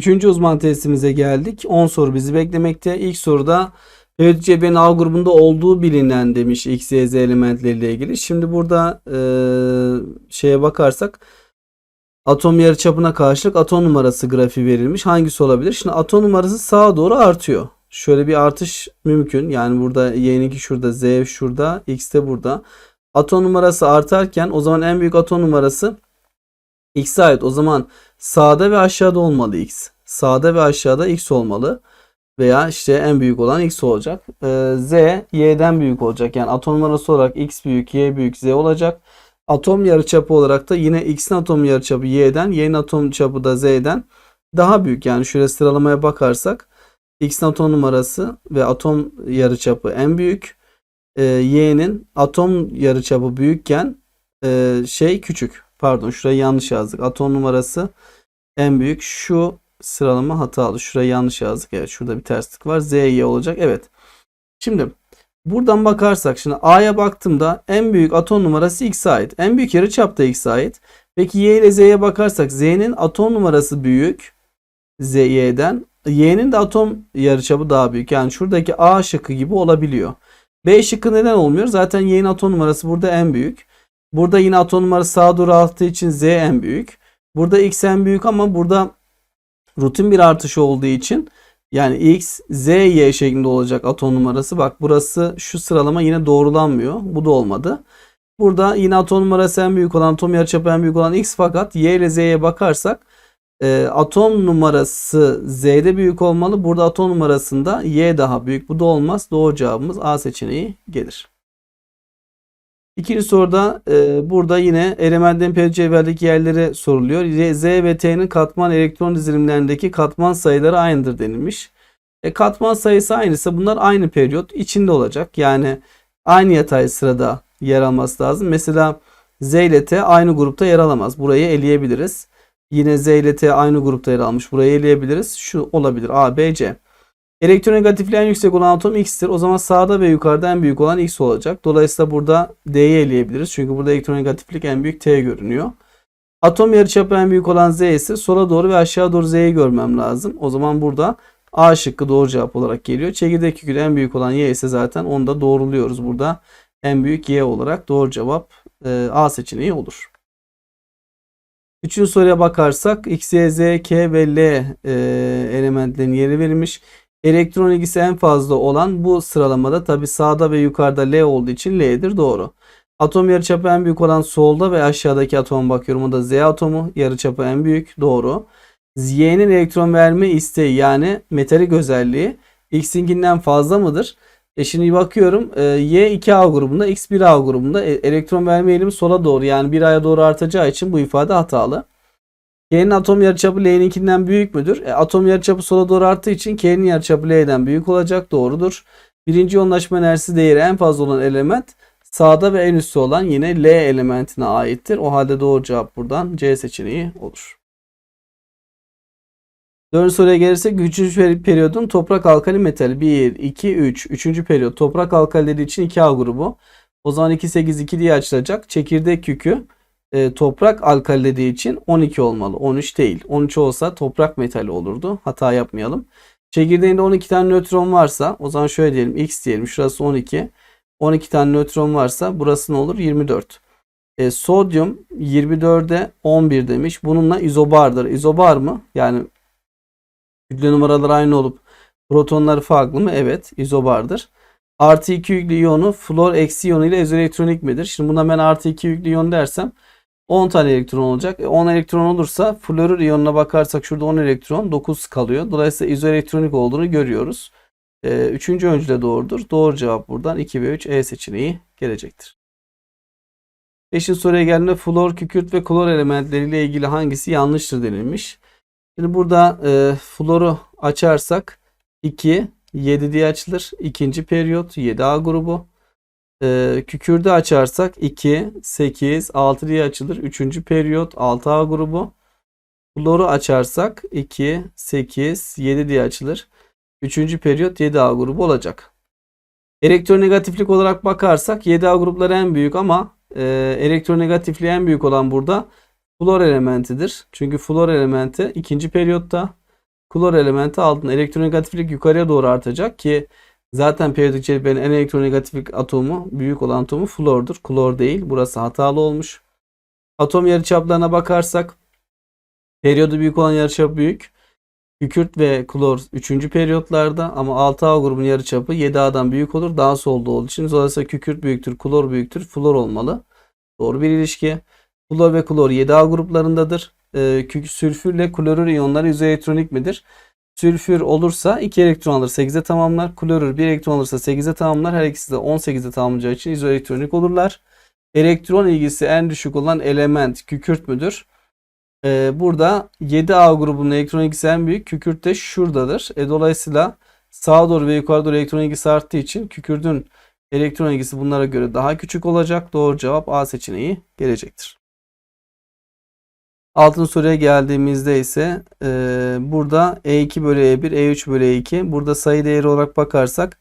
Üçüncü uzman testimize geldik. 10 soru bizi beklemekte. İlk soruda periyodik cebrenin A grubunda olduğu bilinen demiş X, Y, Z elementleriyle ilgili. Şimdi burada e, şeye bakarsak atom yarıçapına karşılık atom numarası grafiği verilmiş. Hangisi olabilir? Şimdi atom numarası sağa doğru artıyor. Şöyle bir artış mümkün. Yani burada Y'ninki şurada, Z şurada, X de burada. Atom numarası artarken o zaman en büyük atom numarası X'e ait. O zaman sağda ve aşağıda olmalı X. Sağda ve aşağıda X olmalı. Veya işte en büyük olan X olacak. Ee, Z Y'den büyük olacak. Yani atom numarası olarak X büyük, Y büyük, Z olacak. Atom yarıçapı olarak da yine X'in atom yarıçapı Y'den, Y'nin atom çapı da Z'den daha büyük. Yani şöyle sıralamaya bakarsak X'in atom numarası ve atom yarıçapı en büyük. Ee, Y'nin atom yarıçapı büyükken e, şey küçük. Pardon şurayı yanlış yazdık. Atom numarası en büyük. Şu sıralama hatalı. Şurayı yanlış yazdık. Evet şurada bir terslik var. Z, Y olacak. Evet. Şimdi buradan bakarsak şimdi A'ya baktığımda en büyük atom numarası X'e ait. En büyük yarıçap da X'e ait. Peki Y ile Z'ye bakarsak Z'nin atom numarası büyük. Z, Y'den. Y'nin de atom yarıçapı daha büyük. Yani şuradaki A şıkkı gibi olabiliyor. B şıkkı neden olmuyor? Zaten Y'nin atom numarası burada en büyük. Burada yine atom numarası sağa doğru arttığı için Z en büyük. Burada X en büyük ama burada rutin bir artış olduğu için yani X, Z, Y şeklinde olacak atom numarası. Bak burası şu sıralama yine doğrulanmıyor. Bu da olmadı. Burada yine atom numarası en büyük olan, atom yarıçapı en büyük olan X fakat Y ile Z'ye bakarsak e, atom numarası Z'de büyük olmalı. Burada atom numarasında Y daha büyük. Bu da olmaz. Doğru cevabımız A seçeneği gelir. İkinci soruda e, burada yine elementlerin periyodik cevherdeki yerleri soruluyor. Z ve T'nin katman elektron dizilimlerindeki katman sayıları aynıdır denilmiş. E, katman sayısı aynıysa bunlar aynı periyot içinde olacak. Yani aynı yatay sırada yer alması lazım. Mesela Z ile T aynı grupta yer alamaz. Burayı eleyebiliriz. Yine Z ile T aynı grupta yer almış. Burayı eleyebiliriz. Şu olabilir. A, B, C. Elektronegatifliği en yüksek olan atom X'tir. O zaman sağda ve yukarıda en büyük olan X olacak. Dolayısıyla burada D'yi eleyebiliriz. Çünkü burada elektronegatiflik en büyük T görünüyor. Atom yarıçapı en büyük olan Z ise sola doğru ve aşağı doğru Z'yi görmem lazım. O zaman burada A şıkkı doğru cevap olarak geliyor. Çekirdek yükü en büyük olan Y ise zaten onu da doğruluyoruz burada. En büyük Y olarak doğru cevap e, A seçeneği olur. Üçüncü soruya bakarsak X, Y, Z, K ve L e, elementlerin yeri verilmiş. Elektron ilgisi en fazla olan bu sıralamada tabi sağda ve yukarıda L olduğu için L'dir doğru. Atom yarıçapı en büyük olan solda ve aşağıdaki atoma bakıyorum. O da Z atomu yarıçapı en büyük doğru. Y'nin elektron verme isteği yani metalik özelliği X'inkinden fazla mıdır? E şimdi bakıyorum e, Y 2A grubunda X 1A grubunda e, elektron verme eğilimi sola doğru yani 1A'ya doğru artacağı için bu ifade hatalı. K'nin atom yarıçapı L'ninkinden büyük müdür? E, atom yarıçapı sola doğru arttığı için K'nin yarıçapı L'den büyük olacak. Doğrudur. Birinci yoğunlaşma enerjisi değeri en fazla olan element sağda ve en üstte olan yine L elementine aittir. O halde doğru cevap buradan C seçeneği olur. Dördüncü soruya gelirsek 3. periyodun toprak alkali metal 1, 2, 3. 3. periyot toprak alkalileri için 2A grubu. O zaman 2, 8, 2 diye açılacak. Çekirdek yükü e, toprak alkalileri için 12 olmalı. 13 değil. 13 olsa toprak metali olurdu. Hata yapmayalım. Çekirdeğinde 12 tane nötron varsa o zaman şöyle diyelim x diyelim. Şurası 12. 12 tane nötron varsa burası ne olur? 24. E, sodyum 24'e 11 demiş. Bununla izobardır. İzobar mı? Yani kütle numaraları aynı olup protonları farklı mı? Evet. izobardır. Artı 2 yüklü iyonu flor eksi iyonu ile izoelektronik midir? Şimdi buna ben artı 2 yüklü iyon dersem 10 tane elektron olacak. E 10 elektron olursa florür iyonuna bakarsak şurada 10 elektron 9 kalıyor. Dolayısıyla izoelektronik olduğunu görüyoruz. E, üçüncü öncüle doğrudur. Doğru cevap buradan 2 ve 3 E seçeneği gelecektir. Beşinci soruya geldiğinde flor, kükürt ve klor elementleriyle ilgili hangisi yanlıştır denilmiş. Şimdi burada e, floru açarsak 2, 7 diye açılır. İkinci periyot 7A grubu. Ee, kükürdü açarsak 2, 8, 6 diye açılır. Üçüncü periyot 6A grubu. Floru açarsak 2, 8, 7 diye açılır. Üçüncü periyot 7A grubu olacak. Elektronegatiflik olarak bakarsak 7A grupları en büyük ama e, elektronegatifliği en büyük olan burada flor elementidir. Çünkü flor elementi ikinci periyotta Klor elementi altında elektronegatiflik yukarıya doğru artacak ki zaten periyodik cetvelin en elektronegatiflik atomu büyük olan atomu flordur. Klor değil. Burası hatalı olmuş. Atom yarıçaplarına bakarsak periyodu büyük olan yarıçap büyük. Kükürt ve klor 3. periyotlarda ama 6A grubun yarıçapı 7A'dan büyük olur. Daha solda olduğu için dolayısıyla kükürt büyüktür, klor büyüktür, flor olmalı. Doğru bir ilişki. Flor ve klor 7A gruplarındadır. Ee, sülfürle klorür iyonları izoelektronik midir? Sülfür olursa 2 elektron alır 8'e tamamlar. Klorür 1 elektron alırsa 8'e tamamlar. Her ikisi de 18'e tamamlayacağı için izoelektronik olurlar. Elektron ilgisi en düşük olan element kükürt müdür? Ee, burada 7A grubunun elektron ilgisi en büyük. Kükürt de şuradadır. E, dolayısıyla sağa doğru ve yukarı doğru elektron ilgisi arttığı için kükürdün elektron ilgisi bunlara göre daha küçük olacak. Doğru cevap A seçeneği gelecektir. Altın soruya geldiğimizde ise e, burada E2 bölü E1, E3 bölü E2. Burada sayı değeri olarak bakarsak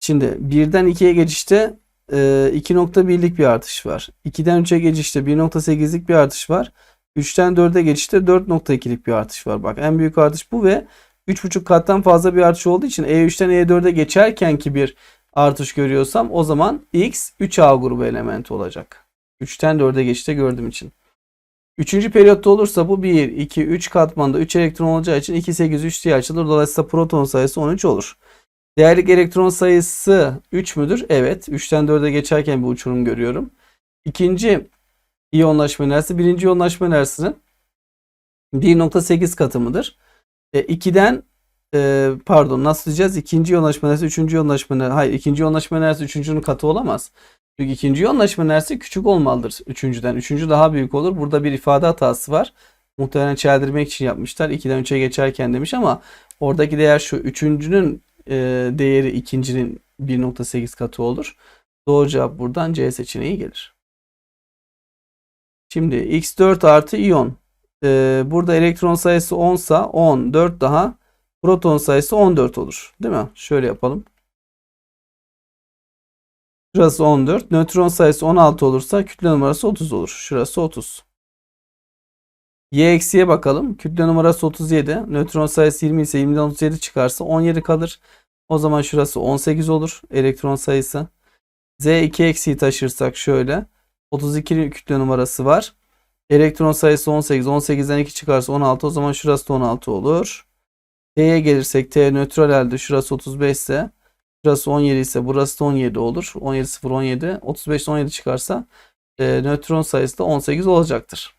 şimdi 1'den 2'ye geçişte e, 2.1'lik bir artış var. 2'den 3'e geçişte 1.8'lik bir artış var. 3'ten 4'e geçişte 4.2'lik bir artış var. Bak en büyük artış bu ve 3.5 kattan fazla bir artış olduğu için E3'ten E4'e geçerken ki bir artış görüyorsam o zaman X 3A grubu elementi olacak. 3'ten 4'e geçişte gördüğüm için. Üçüncü periyotta olursa bu 1, 2, 3 katmanda 3 elektron olacağı için 2, 8, 3 diye açılır. Dolayısıyla proton sayısı 13 olur. Değerlik elektron sayısı 3 müdür? Evet. 3'ten 4'e geçerken bir uçurum görüyorum. İkinci iyonlaşma enerjisi birinci iyonlaşma enerjisinin 1.8 katı mıdır? E, 2'den e, pardon nasıl diyeceğiz? İkinci iyonlaşma enerjisi üçüncü iyonlaşma enerjisi. Hayır ikinci iyonlaşma enerjisi üçüncünün katı olamaz. İkinci iyonlaşma enerjisi küçük olmalıdır üçüncüden. Üçüncü daha büyük olur. Burada bir ifade hatası var. Muhtemelen çeldirmek için yapmışlar. 2'den 3'e geçerken demiş ama oradaki değer şu. Üçüncünün e, değeri ikincinin 1.8 katı olur. Doğru cevap buradan C seçeneği gelir. Şimdi X4 artı iyon. E, burada elektron sayısı 10 sa 10, 4 daha. Proton sayısı 14 olur. Değil mi? Şöyle yapalım. Şurası 14. Nötron sayısı 16 olursa kütle numarası 30 olur. Şurası 30. Y eksiye bakalım. Kütle numarası 37. Nötron sayısı 20 ise 20'den 37 çıkarsa 17 kalır. O zaman şurası 18 olur. Elektron sayısı. Z 2 eksiği taşırsak şöyle. 32 kütle numarası var. Elektron sayısı 18. 18'den 2 çıkarsa 16. O zaman şurası da 16 olur. T'ye gelirsek T nötral elde şurası 35 ise Şurası 17 ise burası da 17 olur. 17 0 17. 35'ten 17 çıkarsa e, nötron sayısı da 18 olacaktır.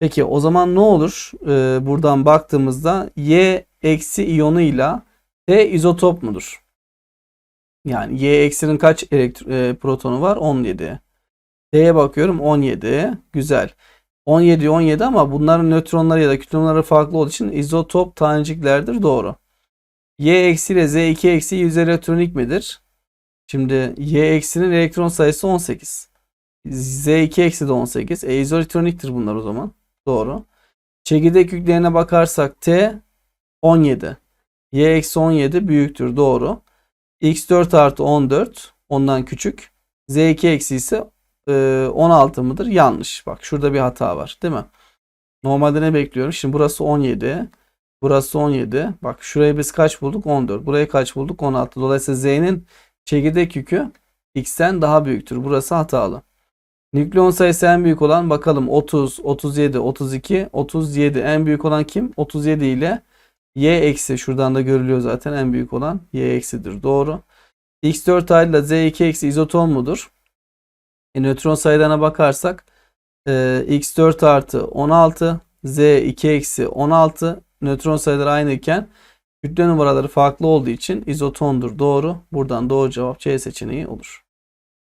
Peki o zaman ne olur? E, buradan baktığımızda Y eksi iyonuyla T izotop mudur? Yani Y eksinin kaç elektro, e, protonu var? 17. T'ye bakıyorum 17. Güzel. 17 17 ama bunların nötronları ya da kütleleri farklı olduğu için izotop taneciklerdir. Doğru. Y eksi ile Z 2 eksi yüz elektronik midir? Şimdi Y eksinin elektron sayısı 18. Z 2 eksi de 18. E izoelektroniktir bunlar o zaman. Doğru. Çekirdek yüklerine bakarsak T 17. Y eksi 17 büyüktür. Doğru. X4 artı 14 ondan küçük. Z2 eksi ise e, 16 mıdır? Yanlış. Bak şurada bir hata var. Değil mi? Normalde ne bekliyorum? Şimdi burası 17. Burası 17. Bak şurayı biz kaç bulduk? 14. Burayı kaç bulduk? 16. Dolayısıyla Z'nin çekirdek yükü X'ten daha büyüktür. Burası hatalı. Nükleon sayısı en büyük olan bakalım 30, 37, 32, 37 en büyük olan kim? 37 ile Y eksi şuradan da görülüyor zaten en büyük olan Y eksidir. Doğru. X4 ayrı ile Z2 eksi izoton mudur? E, nötron sayılarına bakarsak e, X4 artı 16, Z2 eksi 16 nötron sayıları aynı iken kütle numaraları farklı olduğu için izotondur. Doğru. Buradan doğru cevap C seçeneği olur.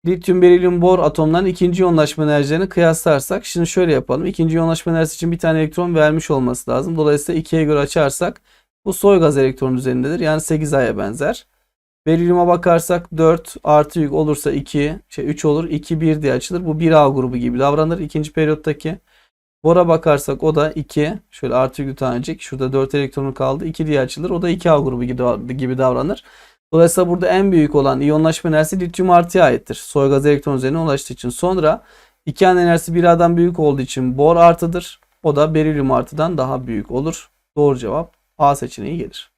Lityum, berilyum, bor atomların ikinci yoğunlaşma enerjilerini kıyaslarsak şimdi şöyle yapalım. İkinci yoğunlaşma enerjisi için bir tane elektron vermiş olması lazım. Dolayısıyla 2'ye göre açarsak bu soy gaz elektron üzerindedir. Yani 8A'ya benzer. Berilyuma bakarsak 4 artı yük olursa 2, şey 3 olur. 2 1 diye açılır. Bu 1A grubu gibi davranır. İkinci periyottaki Bora bakarsak o da 2. Şöyle artı yüklü tanecik. Şurada 4 elektronu kaldı. 2 diye açılır. O da 2A grubu gibi davranır. Dolayısıyla burada en büyük olan iyonlaşma enerjisi lityum artıya aittir. Soy gaz elektron üzerine ulaştığı için. Sonra 2A'nın enerjisi 1A'dan büyük olduğu için bor artıdır. O da berilyum artıdan daha büyük olur. Doğru cevap A seçeneği gelir.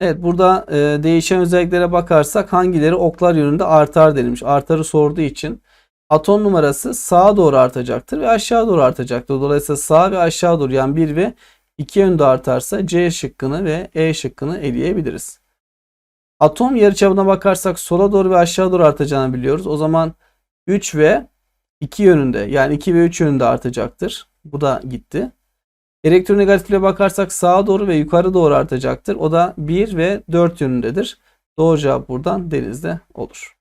Evet burada e, değişen özelliklere bakarsak hangileri oklar yönünde artar denilmiş. Artarı sorduğu için atom numarası sağa doğru artacaktır ve aşağı doğru artacaktır. Dolayısıyla sağ ve aşağı doğru yani 1 ve 2 yönde artarsa C şıkkını ve E şıkkını eleyebiliriz. Atom yarıçapına bakarsak sola doğru ve aşağı doğru artacağını biliyoruz. O zaman 3 ve 2 yönünde yani 2 ve 3 yönünde artacaktır. Bu da gitti. Elektronegatifle bakarsak sağa doğru ve yukarı doğru artacaktır. O da 1 ve 4 yönündedir. Doğru cevap buradan denizde olur.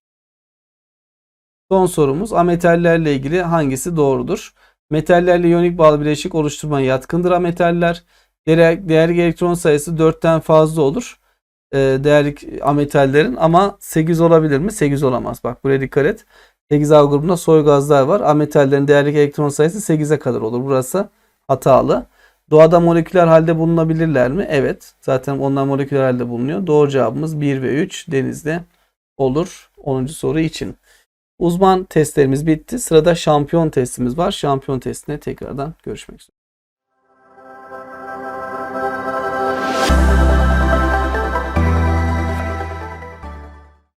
Son sorumuz ametallerle ilgili hangisi doğrudur? Metallerle iyonik bağlı bileşik oluşturmaya yatkındır ametaller. Değer, değerli elektron sayısı 4'ten fazla olur. Ee, değerli ametallerin ama 8 olabilir mi? 8 olamaz. Bak buraya dikkat et. 8A grubunda soy gazlar var. Ametallerin değerli elektron sayısı 8'e kadar olur. Burası hatalı. Doğada moleküler halde bulunabilirler mi? Evet. Zaten onlar moleküler halde bulunuyor. Doğru cevabımız 1 ve 3 denizde olur. 10. soru için. Uzman testlerimiz bitti. Sırada şampiyon testimiz var. Şampiyon testine tekrardan görüşmek üzere.